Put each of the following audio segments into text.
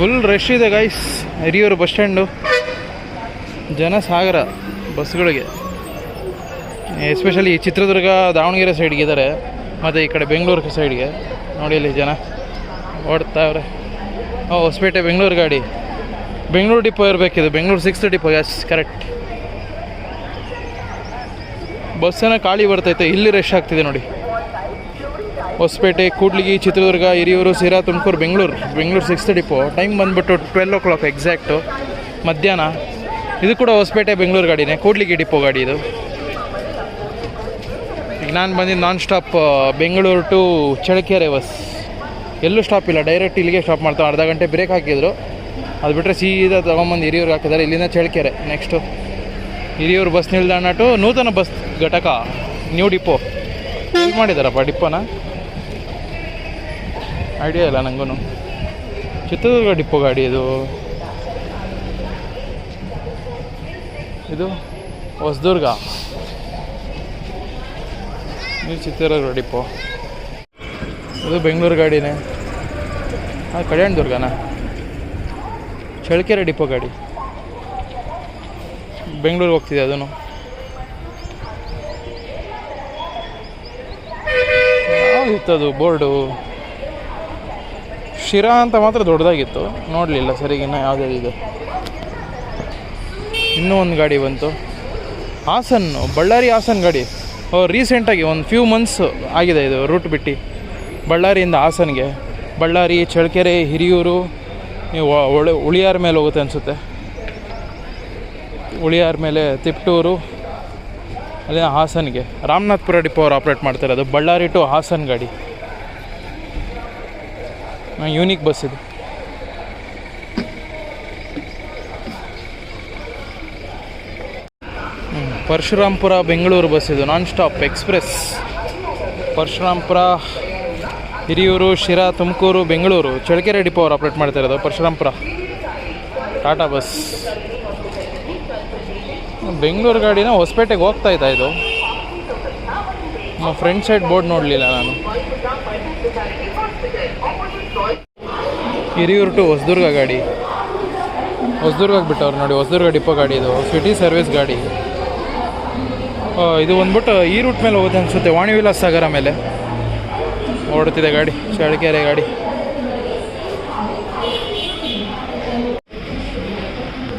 Full rush ಇದೆ guys Hiriyur bus stand ಜನ ಸಾಗರ ಬಸ್ಗಳಿಗೆ ಎಸ್ಪೆಷಲಿ ಚಿತ್ರದುರ್ಗ, ದಾವಣಗೆರೆ ಸೈಡ್ಗೆ ಇದ್ದಾರೆ ಮತ್ತು ಈ ಕಡೆ ಬೆಂಗಳೂರು ಸೈಡ್ಗೆ ನೋಡಿ ಇಲ್ಲಿ ಜನ ಓಡ್ತಾವ್ರೆ ಓ, ಹೊಸಪೇಟೆ ಬೆಂಗಳೂರು ಗಾಡಿ. Bengaluru depot ಇರಬೇಕಿದೆ. Bengaluru six depot yes correct ಬಸ್ಸನ್ನು ಖಾಲಿ ಬರ್ತೈತೆ. ಇಲ್ಲಿ ರಶ್ ಆಗ್ತಿದೆ ನೋಡಿ. Hosapete, Kudligi, Chitradurga, Hiriyur Sira Tumakuru, Bengaluru. Bengaluru sixth depot time ಬಂದ್ಬಿಟ್ಟು ಟ್ವೆಲ್ ಓ ಕ್ಲಾಕ್ ಎಕ್ಸಾಕ್ಟು ಮಧ್ಯಾಹ್ನ. ಇದು ಕೂಡ ಹೊಸಪೇಟೆ, ಬೆಂಗಳೂರು ಗಾಡಿನೇ, ಕೂಡ್ಲಿಗಿ ಡಿಪೋ ಗಾಡಿ ಇದು. ಈಗ ನಾನು ಬಂದಿದ್ದು non stop Bengaluru to Challakere bus ಎಲ್ಲೂ ಸ್ಟಾಪ್ ಇಲ್ಲ. ಡೈರೆಕ್ಟ್ ಇಲ್ಲಿಗೆ ಸ್ಟಾಪ್ ಮಾಡ್ತಾವೆ ಅರ್ಧ ಗಂಟೆ ಬ್ರೇಕ್ ಹಾಕಿದ್ರು. ಅದು ಬಿಟ್ಟರೆ ಸೀದಾ ತಗೊಂಬಂದು ಹಿರಿಯೂರು ಹಾಕಿದ್ದಾರೆ. ಇಲ್ಲಿಂದ ಚಳಕೆರೆ ನೆಕ್ಸ್ಟು ಹಿರಿಯೂರು ಬಸ್ ನಿಲ್ದಾಣ ಟು ನೂತನ ಬಸ್ ಘಟಕ ನ್ಯೂ ಡಿಪೋ ಮಾಡಿದ್ದಾರಪ್ಪ ಡಿಪೋನ ಐಡಿಯಾ ಇಲ್ಲ ನನಗೂ ಚಿತ್ರದುರ್ಗ ಡಿಪೋ ಗಾಡಿ ಇದು. ಇದು ಹೊಸದುರ್ಗ. ಇದು ಚಿತ್ರದುರ್ಗ ಡಿಪೋ. ಇದು ಬೆಂಗಳೂರು ಗಾಡಿನೇ. ಹಾಂ ಕಲ್ಯಾಣ ದುರ್ಗನ ಚಳ್ಳಕೆರೆ ಡಿಪೋ ಗಾಡಿ. ಬೆಂಗಳೂರಿಗೆ ಹೋಗ್ತಿದೆ ಅದನ್ನು ಇತ್ತು ಅದು? ಬೋರ್ಡು. ಶಿರಾ ಅಂತ ಮಾತ್ರ ದೊಡ್ಡದಾಗಿತ್ತು. ನೋಡಲಿಲ್ಲ ಸರಿಗಿನ್ನ ಯಾವುದೇ ಇದು? ಇನ್ನೂ ಒಂದು ಗಾಡಿ ಬಂತು. ಹಾಸನ್, ಬಳ್ಳಾರಿ ಹಾಸನ್ ಗಾಡಿ. ರೀಸೆಂಟಾಗಿ ಒಂದು ಫ್ಯೂ ಮಂತ್ಸ್ ಆಗಿದೆ ಇದು ರೂಟ್ ಬಿಟ್ಟು. ಬಳ್ಳಾರಿಯಿಂದ ಹಾಸನ್ಗೆ. ಬಳ್ಳಾರಿ, ಚಳ್ಳಕೆರೆ, ಹಿರಿಯೂರು, ನೀವು ಒಳ ಉಳಿಯಾರ ಮೇಲೆ ಹೋಗುತ್ತೆ ಅನಿಸುತ್ತೆ. ಉಳಿಯಾರ ಮೇಲೆ ತಿಪ್ಟೂರು ಅಲ್ಲಿ ಹಾಸನ್ಗೆ. ರಾಮನಾಥ್ಪುರ ಡಿಪೋ ಅವ್ರು ಆಪ್ರೇಟ್ ಮಾಡ್ತಾರೆ ಅದು ಬಳ್ಳಾರಿ ಟು ಹಾಸನ್ ಗಾಡಿ. ಯೂನಿಕ್ ಬಸ್ ಇದು. ಪರಶುರಾಮ್ಪುರ ಬೆಂಗಳೂರು ಬಸ್ ಇದು. Non stop express Parashurampura, Hiriyur, Sira, Tumakuru, Bengaluru. Challakere depot ಅವರು ಆಪ್ರೇಟ್ ಮಾಡ್ತಾ ಇರೋದು, ಪರಶುರಾಂಪುರ. ಟಾಟಾ ಬಸ್ ಬೆಂಗಳೂರು ಗಾಡಿನ ಹೊಸಪೇಟೆಗೆ ಹೋಗ್ತಾ ಇದ್ದ ಇದು. ನಮ್ಮ ಫ್ರಂಟ್ ಸೈಡ್ ಬೋರ್ಡ್ ನೋಡಲಿಲ್ಲ ನಾನು. ಹಿರಿಯೂರು ಟು ಹೊಸದುರ್ಗ ಗಾಡಿ. ಹೊಸದುರ್ಗಕ್ಕೆ ಬಿಟ್ಟವ್ರು ನೋಡಿ, ಹೊಸದುರ್ಗ ಡಿಪೋ ಗಾಡಿ ಇದು ಸಿಟಿ ಸರ್ವಿಸ್ ಗಾಡಿ. ಇದು ಬಂದ್ಬಿಟ್ಟು ಈ ರೂಟ್ ಮೇಲೆ ಹೋಗುತ್ತೆ ಅನಿಸುತ್ತೆ ವಾಣಿ ವಿಲಾಸ್ ಸಾಗರ ಮೇಲೆ. ಓಡುತ್ತಿದೆ ಗಾಡಿ, ಚಳ್ಳಕೆರೆ ಗಾಡಿ.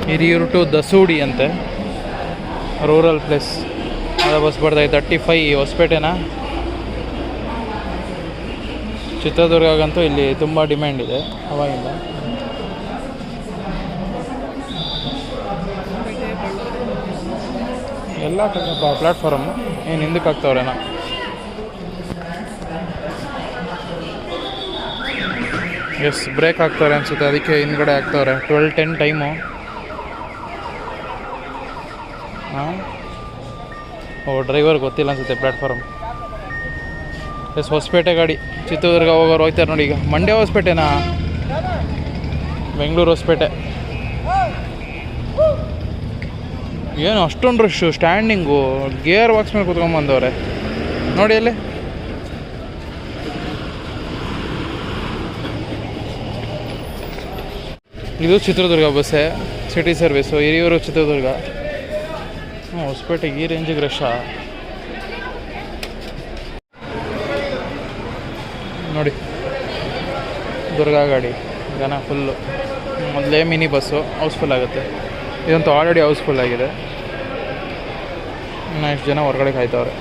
ಹಿರಿಯೂರು ಟು ದಸೂಡಿ ಅಂತೆ. ರೂರಲ್ ಪ್ಲೇಸ್ ಅದ ಬಸ್ ಬರ್ತಾ ತರ್ಟಿ ಫೈ ಹೊಸಪೇಟೆನ? ಚಿತ್ರದುರ್ಗಗಂತೂ ಇಲ್ಲಿ ತುಂಬ ಡಿಮ್ಯಾಂಡ್ ಇದೆ, ಅವಾಗಿಂದ. ಎಲ್ಲ ಪ್ಲಾಟ್ಫಾರಮ್ ಏನು ಹಿಂದಕ್ಕೆ ಆಗ್ತಾವ್ರೇನೋ ಎಸ್ ಬ್ರೇಕ್ ಹಾಕ್ತವ್ರೆ ಅನಿಸುತ್ತೆ, ಅದಕ್ಕೆ ಹಿಂದ್ಗಡೆ ಹಾಕ್ತವ್ರೆ. ಟ್ವೆಲ್ ಟೆನ್ ಟೈಮು ಹಾಂ? ಓ ಡ್ರೈವರ್ ಗೊತ್ತಿಲ್ಲ ಅನಿಸುತ್ತೆ ಪ್ಲಾಟ್ಫಾರ್ಮ್ ಎಸ್ ಹೊಸಪೇಟೆ ಗಾಡಿ, ಚಿತ್ರದುರ್ಗ ಹೋಗೋರು ಹೋಗ್ತಾರೆ ನೋಡಿ ಈಗ. ಮಂಡ್ಯ ಹೊಸಪೇಟೆನಾ? ಬೆಂಗಳೂರು ಹೊಸಪೇಟೆ. ಏನು ಅಷ್ಟೊಂದು ರಶ್ಶು ಸ್ಟ್ಯಾಂಡಿಂಗು ಗೇರ್ ಬಾಕ್ಸ್ ಮೇಲೆ ಕುತ್ಕೊಂಬಂದವ್ರೆ ನೋಡಿ ಅಲ್ಲಿ. ಇದು ಚಿತ್ರದುರ್ಗ ಬಸ್ಸೇ ಸಿಟಿ ಸರ್ವಿಸು ಹಿರಿಯೂರು ಚಿತ್ರದುರ್ಗ. ಹೊಸಪೇಟೆಗೆ ಈ ರೇಂಜಿಗೆ ರಶ ನೋಡಿ. ದುರ್ಗಾ ಗಾಡಿ ಜನ ಫುಲ್ಲು ಮೊದಲೇ ಮಿನಿ ಬಸ್ಸು ಹೌಸ್ಫುಲ್ ಆಗುತ್ತೆ. ಇದಂತೂ ಆಲ್ರೆಡಿ ಹೌಸ್ಫುಲ್ ಆಗಿದೆ. ಇನ್ನು ಎಷ್ಟು ಜನ ಹೊರಗಡೆ ಕಾಯ್ತವ್ರೆ.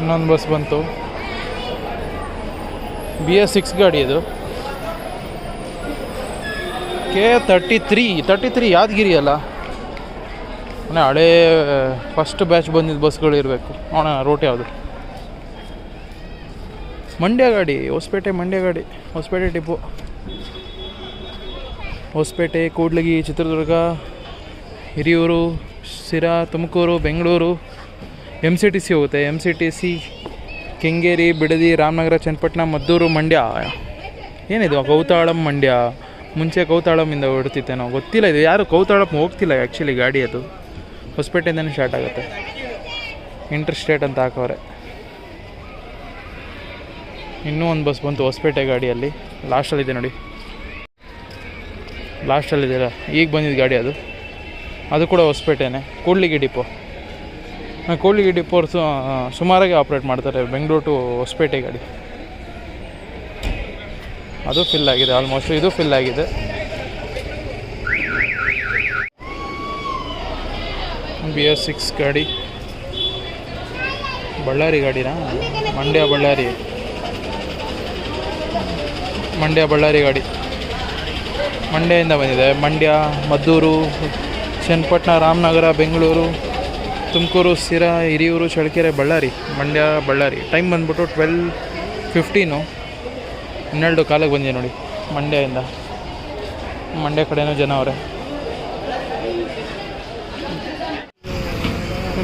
ಇನ್ನೊಂದು ಬಸ್ ಬಂತು. ಬಿ ಎಸ್ ಸಿಕ್ಸ್ ಗಾಡಿ ಇದು. K thirty three thirty three Yadgiri ಅಲ್ಲ? ಅಂದರೆ ಹಳೇ ಫಸ್ಟ್ ಬ್ಯಾಚ್ ಬಂದಿದ್ದ ಬಸ್ಗಳು ಇರಬೇಕು. ನೋಡೋಣ ರೂಟ್ ಯಾವುದು? ಮಂಡ್ಯ ಗಾಡಿ, ಹೊಸಪೇಟೆ ಮಂಡ್ಯ ಗಾಡಿ, Hosapete Tipu Hosapete, Kudligi, Chitradurga, Hiriyur Sira Tumakuru, Bengaluru M C T C ಹೋಗುತ್ತೆ. M C T C Kengeri, Bidadi, Ramanagara, Channapatna, Maddur, Mandya. ಏನಿದು? ಕೌತಾಳಂ, ಮಂಡ್ಯ. ಮುಂಚೆ ಕೌತಾಳಮಿಂದ ಹೊಡ್ತಿತ್ತೇನೋ ಗೊತ್ತಿಲ್ಲ ಇದು. ಯಾರು ಕೌತಾಳಂ ಹೋಗ್ತಿಲ್ಲ ಆ್ಯಕ್ಚುಲಿ ಗಾಡಿ ಅದು. ಹೊಸಪೇಟೆಯಿಂದನೇ ಸ್ಟಾರ್ಟ್ ಆಗುತ್ತೆ. ಇಂಟರ್ ಸ್ಟೇಟ್ ಅಂತ ಹಾಕವ್ರೆ. ಇನ್ನೂ ಒಂದು ಬಸ್ ಬಂತು ಹೊಸಪೇಟೆ ಗಾಡಿಯಲ್ಲಿ. ಲಾಸ್ಟಲ್ಲಿದೆ ನೋಡಿ. ಲಾಸ್ಟಲ್ಲಿದೆಯಲ್ಲ ಈಗ ಬಂದಿದ್ದು ಗಾಡಿ ಅದು. ಅದು ಕೂಡ ಹೊಸಪೇಟೆನೇ, ಕೂಡ್ಲಿಗಿ ಡಿಪೋ. ಕೂಡ್ಲಿಗಿ ಡಿಪೋ ಸುಮಾರಾಗಿ ಆಪ್ರೇಟ್ ಮಾಡ್ತಾರೆ, ಬೆಂಗಳೂರು ಟು ಹೊಸಪೇಟೆ ಗಾಡಿ. ಅದು ಫಿಲ್ ಆಗಿದೆ ಆಲ್ಮೋಸ್ಟ್ ಇದು ಫಿಲ್ ಆಗಿದೆ. ಬಿ ಎಸ್ ಸಿಕ್ಸ್ ಗಾಡಿ. ಬಳ್ಳಾರಿ ಗಾಡಿನಾ? ಮಂಡ್ಯ ಬಳ್ಳಾರಿ. ಮಂಡ್ಯ ಬಳ್ಳಾರಿ ಗಾಡಿ. ಮಂಡ್ಯದಿಂದ ಬಂದಿದೆ. ಮಂಡ್ಯ, ಮದ್ದೂರು, ಚನ್ನಪಟ್ಟಣ, ರಾಮನಗರ, ಬೆಂಗಳೂರು, ತುಮಕೂರು ಸಿರಾ ಹಿರಿಯೂರು, ಚಳ್ಳಕೆರೆ, ಬಳ್ಳಾರಿ. ಮಂಡ್ಯ, ಬಳ್ಳಾರಿ. ಟೈಮ್ ಬಂದ್ಬಿಟ್ಟು ಟ್ವೆಲ್ ಫಿಫ್ಟೀನು ಹನ್ನೆರಡು ಕಾಲಕ್ಕೆ ಬಂದಿದೆ ನೋಡಿ, ಮಂಡ್ಯದಿಂದ. ಮಂಡ್ಯ ಕಡೆಯೂ ಜನ ಅವರೇ.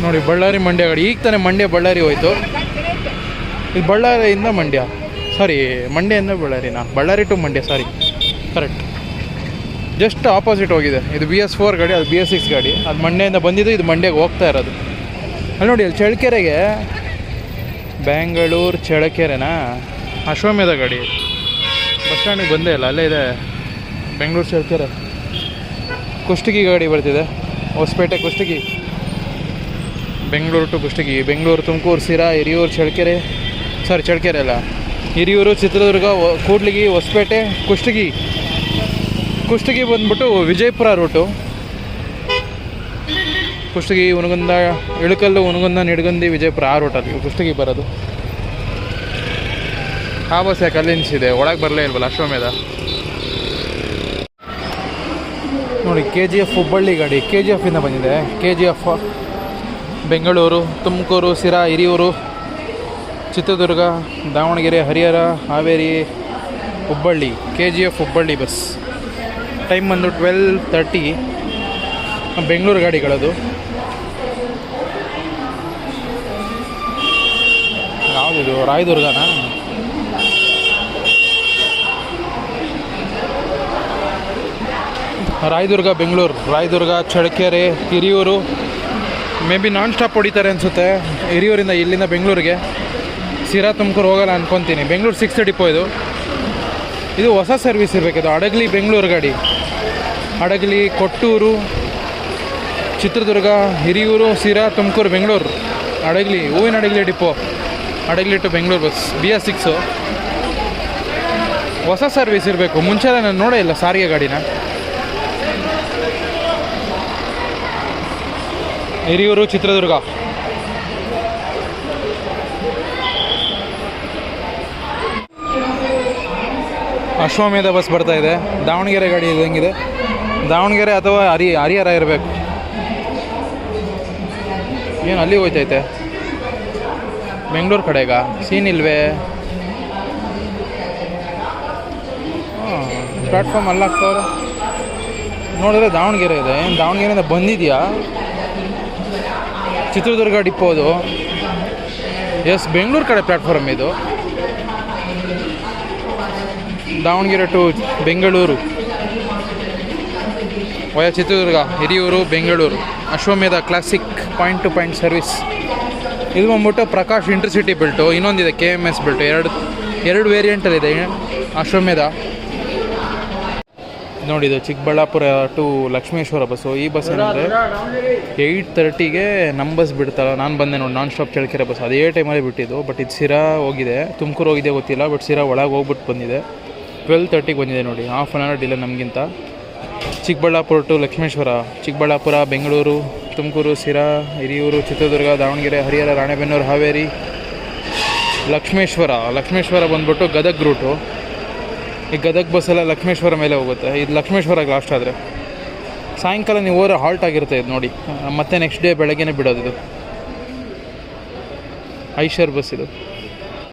ನೋಡಿ, ಬಳ್ಳಾರಿ ಮಂಡ್ಯ ಗಾಡಿ. ಈಗ ತಾನೇ ಮಂಡ್ಯ, ಬಳ್ಳಾರಿ ಹೋಯಿತು. ಇದು ಬಳ್ಳಾರಿಯಿಂದ ಮಂಡ್ಯ. ಸಾರಿ ಮಂಡ್ಯದಿಂದ ಬಳ್ಳಾರಿನಾ Ballari to Mandya sorry correct just opposite ಹೋಗಿದೆ. ಇದು ಬಿ ಎಸ್ ಫೋರ್ ಗಾಡಿ, ಅದು ಬಿ ಎಸ್ ಸಿಕ್ಸ್ ಗಾಡಿ. ಅದು ಮಂಡ್ಯದಿಂದ ಬಂದಿದ್ದು, ಇದು ಮಂಡ್ಯಗೆ ಹೋಗ್ತಾ ಇರೋದು. ಅಲ್ಲಿ ನೋಡಿ, ಅಲ್ಲಿ ಚಳ್ಳಕೆರೆಗೆ ಬ್ಯಾಂಗಳೂರು ಚಳ್ಳಕೆರೆನಾ? ಅಶ್ವಮೇಧ ಗಾಡಿ. ಬಸ್ ಸ್ಟ್ಯಾಂಡಿಗೆ ಬಂದೇ ಇಲ್ಲ, ಅಲ್ಲೇ ಇದೆ ಬೆಂಗಳೂರು ಚಳ್ಳಕೆರೆ. ಕುಷ್ಟಗಿ ಗಾಡಿ ಬರ್ತಿದೆ. ಹೊಸಪೇಟೆ ಕುಷ್ಟಗಿ. ಬೆಂಗಳೂರು ಟು ಕುಷ್ಟಗಿ. ಬೆಂಗಳೂರು ತುಮಕೂರು ಸಿರಾ ಹಿರಿಯೂರು, ಚಳ್ಳಕೆರೆ. ಸಾರಿ ಚಳ್ಳಕೆರೆ ಅಲ್ಲ. ಹಿರಿಯೂರು ಚಿತ್ರದುರ್ಗ ಕೂಡ್ಲಿಗಿ, ಹೊಸಪೇಟೆ, ಕುಷ್ಟಗಿ. ಕುಷ್ಟಗಿ ಬಂದ್ಬಿಟ್ಟು ವಿಜಯಪುರ ರೂಟು. ಕುಷ್ಟಗಿ ಉನಗುಂದ ಇಳಕಲ್ಲು ಉನಗುಂದ ನಿಡಗುಂದಿ, ವಿಜಯಪುರ, ಆ ರೂಟಲ್ಲಿ ಕುಷ್ಟಗಿ ಬರೋದು. ಆ ಬಸ್ ಯಾಕೆ ಅಲ್ಲಿ ನಿಲ್ಸಿದೆ? ಒಳಗೆ ಬರಲೇ ಇಲ್ವಲ್ಲ ಅಶ್ವಮೇಧ? ನೋಡಿ ಕೆ ಜಿ ಎಫ್ ಹುಬ್ಬಳ್ಳಿ ಗಾಡಿ. ಕೆ ಜಿ ಎಫಿಂದ ಬಂದಿದೆ. K G F Bengaluru, Tumakuru Sira Hiriyur. Chitradurga, Davangere, Harihar, Haveri, Hubballi K G F Hubballi bus time ಬಂದು ಟ್ವೆಲ್ ತರ್ಟಿ ಬೆಂಗಳೂರು ಗಾಡಿಗಳದು. ಯಾವುದಿದು? ರಾಯದುರ್ಗನಾ? Rayadurga, Bengaluru. Rayadurga, Challakere, Hiriyur. Maybe non stop ಹೊಡಿತಾರೆ ಅನಿಸುತ್ತೆ. ಹಿರಿಯೂರಿಂದ ಇಲ್ಲಿಂದ ಬೆಂಗಳೂರಿಗೆ. ಸಿರಾ ತುಮಕೂರು ಹೋಗಲ್ಲ ಅನ್ಕೊತೀನಿ. ಬೆಂಗಳೂರು ಸಿಕ್ಸ್ ಡಿಪೋ ಇದು ಇದು ಹೊಸ ಸರ್ವಿಸ್ ಇರಬೇಕಿದು ಹಡಗಲಿ ಬೆಂಗಳೂರು ಗಾಡಿ. ಅಡಗಲಿ ಕೊಟ್ಟೂರು, Chitradurga, Hiriyur, Sira, Tumakuru, Bengaluru. ಅಡಗಲಿ Huvina Hadagali depot Hadagali to Bengaluru bus B S six ಹೊಸ ಸರ್ವಿಸ್ ಇರಬೇಕು. ಮುಂಚೆ ನಾನು ನೋಡೇ ಇಲ್ಲ ಸಾರಿಗೆ ಗಾಡಿನ. ಹಿರಿಯೂರು, ಚಿತ್ರದುರ್ಗ. ಅಶ್ವಮೇಧ ಬಸ್ ಬರ್ತಾ ಇದೆ. ದಾವಣಗೆರೆ ಗಾಡಿ ಇದಂಗಿದೆ ದಾವಣಗೆರೆ ಅಥವಾ ಹರಿ, ಹರಿಹರ ಇರಬೇಕು. ಏನು ಅಲ್ಲಿ ಹೋಯ್ತೈತೆ? ಬೆಂಗಳೂರು ಕಡೆಗ? ಸೀನ್ ಇಲ್ವೇ? ಪ್ಲ್ಯಾಟ್ಫಾರ್ಮ್ ಅಲ್ಲಾಗ್ತವ್ರೆ ನೋಡಿದ್ರೆ ದಾವಣಗೆರೆ ಇದೆ. ಏನು ದಾವಣಗೆರೆಯಿಂದ ಬಂದಿದೆಯಾ? ಚಿತ್ರದುರ್ಗ ಡಿಪ್ಪೋದು ಎಸ್, ಬೆಂಗಳೂರು ಕಡೆ ಪ್ಲಾಟ್ಫಾರ್ಮ್ ಇದು. Davanagere to Bengaluru. Via Chitradurga, Hiriyur, Bengaluru. Ashwamedha classic point to point service ಇದು ಬಂದ್ಬಿಟ್ಟು ಪ್ರಕಾಶ್ ಇಂಟರ್ಸಿಟಿ ಬಿಲ್ಟು ಇನ್ನೊಂದಿದೆ ಕೆ ಎಂ ಎಸ್ ಬಿಲ್ಟು ಎರಡು ಎರಡು ವೇರಿಯಂಟಲ್ಲಿದೆ ಅಶ್ವಮೇಧ. ನೋಡಿ, ಇದು ಚಿಕ್ಕಬಳ್ಳಾಪುರ ಟು ಲಕ್ಷ್ಮೇಶ್ವರ ಬಸ್ಸು ಈ ಬಸ್ ಏನಂದರೆ ಏಯ್ಟ್ ತರ್ಟಿಗೆ ನಮ್ಮ ಬಸ್ ಬಿಡ್ತಲ್ಲ, ನಾನು ಬಂದೆ ನೋಡಿ ನಾನ್ ಸ್ಟಾಪ್ ಚಳ್ಳಕೆರೆ ಬಸ್ ಅದೇ ಟೈಮಲ್ಲಿ ಬಿಟ್ಟಿದ್ದು ಬಟ್ ಇದು ಸಿರಾ ಹೋಗಿದೆ. ತುಮಕೂರು ಹೋಗಿದೆ ಗೊತ್ತಿಲ್ಲ ಬಟ್ ಸಿರಾ ಒಳಗೆ ಹೋಗ್ಬಿಟ್ಟು ಬಂದಿದೆ. ಟ್ವೆಲ್ ತರ್ಟಿಗೆ ಬಂದಿದೆ ನೋಡಿ. ಹಾಫ್ ಆನ್ ಅವರ್ ಡಿಲೇ ನಮಗಿಂತ. ಚಿಕ್ಕಬಳ್ಳಾಪುರ ಟು ಲಕ್ಷ್ಮೇಶ್ವರ, ಚಿಕ್ಕಬಳ್ಳಾಪುರ, ಬೆಂಗಳೂರು, ತುಮಕೂರು ಸಿರಾ ಹಿರಿಯೂರು, ಚಿತ್ರದುರ್ಗ, ದಾವಣಗೆರೆ, ಹರಿಹರ, ರಾಣೆಬೆನ್ನೂರು, ಹಾವೇರಿ, ಲಕ್ಷ್ಮೇಶ್ವರ. ಲಕ್ಷ್ಮೇಶ್ವರ ಬಂದ್ಬಿಟ್ಟು ಗದಗ್ ರೂಟು ಈ ಗದಗ್ ಬಸ್ಸೆಲ್ಲ ಲಕ್ಷ್ಮೇಶ್ವರ ಮೇಲೆ ಹೋಗುತ್ತೆ. ಇದು ಲಕ್ಷ್ಮೇಶ್ವರ ಲಾಸ್ಟ್ ಆದರೆ. ಸಾಯಂಕಾಲ ನೀವು ಹೋದ್ರೆ ಹಾಲ್ಟ್ ಆಗಿರುತ್ತೆ ಇದು ನೋಡಿ. ಮತ್ತೆ ನೆಕ್ಸ್ಟ್ ಡೇ ಬೆಳಗ್ಗೆನೇ ಬಿಡೋದು ಇದು. ಐಶರ್ ಬಸ್ ಇದು.